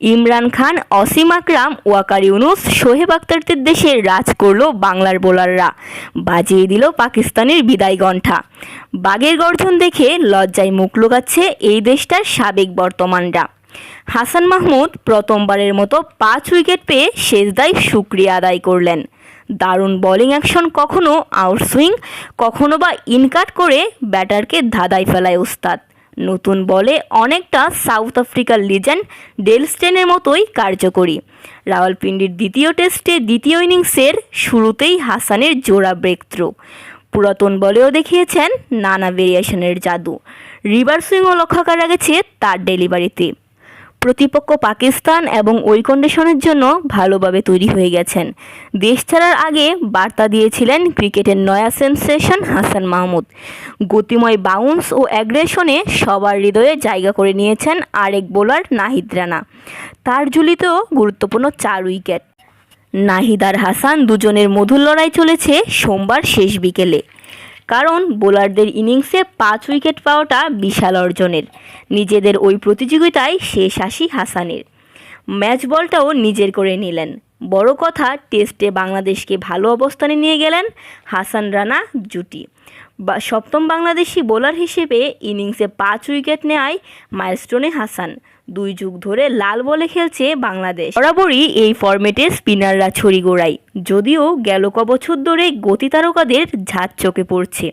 ইমরান খান, অসীম আকরাম, ওয়াকার ইউনুস শোহেব আক্তারদের দেশে রাজ করল বাংলার বোলাররা। বাজিয়ে দিল পাকিস্তানের বিদায় গণ্ঠা বাঘের গর্জন দেখে লজ্জায় মুখ লুকাচ্ছে এই দেশটার সাবেক বর্তমানরা। হাসান মাহমুদ প্রথমবারের মতো পাঁচ উইকেট পেয়ে শেষদায় সুক্রিয়া আদায় করলেন। দারুণ বোলিং অ্যাকশন কখনো আউটসুইং কখনো বা ইনকাট করে ব্যাটারকে ধাঁধায় ফেলায় উস্তাদ। নতুন বলে অনেকটা সাউথ আফ্রিকার লিজেন্ড ডেলস্টেনের মতোই কার্যকরী। রাওয়ালপিন্ডির দ্বিতীয় টেস্টে দ্বিতীয় ইনিংসের শুরুতেই হাসানের জোড়া ব্রেক পুরাতন বলেও দেখিয়েছেন নানা ভেরিয়েশনের জাদু। রিভার সুইংও লক্ষ্য করা গেছে তার ডেলিভারিতে প্রতিপক্ষ পাকিস্তান এবং ওই কন্ডিশনের জন্য ভালোভাবে তৈরি হয়ে গেছেন। দেশ ছাড়ার আগে বার্তা দিয়েছিলেন ক্রিকেটের নয়া সেন্সেশন হাসান মাহমুদ। গতিময় বাউন্স ও অ্যাগ্রেশনে সবার হৃদয়ে জায়গা করে নিয়েছেন আরেক বোলার নাহিদ রানা। তার ঝুলিতেও গুরুত্বপূর্ণ চার উইকেট। নাহিদ আর হাসান দুজনের মধুর লড়াই চলেছে সোমবার শেষ বিকেলে। কারণ বোলারদের ইনিংসে পাঁচ উইকেট পাওয়াটা বিশাল অর্জনের। নিজেদের ওই প্রতিযোগিতায় শেষ আসি হাসানের। ম্যাচ বলটাও নিজের করে নিলেন। বড় কথা, টেস্টে বাংলাদেশকে ভালো অবস্থানে নিয়ে গেলেন হাসান রানা জুটি। সপ্তম বাংলাদেশি বোলার হিসেবে ইনিংসে পাঁচ উইকেট নেয় মাইলস্টোনে হাসান। দুই যুগ ধরে লাল বলে খেলছে বাংলাদেশ। বরাবরই এই ফর্মেটে স্পিনাররা ছড়ি গোড়ায় যদিও গেল কবছর বছর ধরে গতি তারকাদের ঝাঁজ চোখে পড়ছে।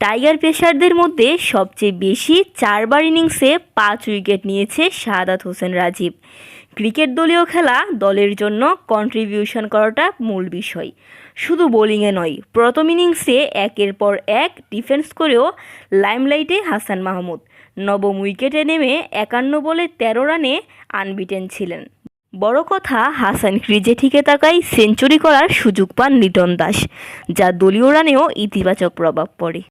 টাইগার পেসারদের মধ্যে সবচেয়ে বেশি চারবার ইনিংসে পাঁচ উইকেট নিয়েছে শাহাদাত হোসেন রাজীব। ক্রিকেট দলীয় খেলা দলের জন্য কন্ট্রিবিউশন করাটা মূল বিষয়। শুধু বোলিংয়ে নয়, প্রথম ইনিংসে একের পর এক ডিফেন্স করেও লাইমলাইটে হাসান মাহমুদ। নবম উইকেটে নেমে একান্ন বলে তেরো রানে আনবিটেন ছিলেন। বড় কথা, হাসান ক্রিজে ঠিকে তাকাই সেঞ্চুরি করার সুযোগ পান লিটন দাস, যা দলীয় রানেও ইতিবাচক প্রভাব পড়ে।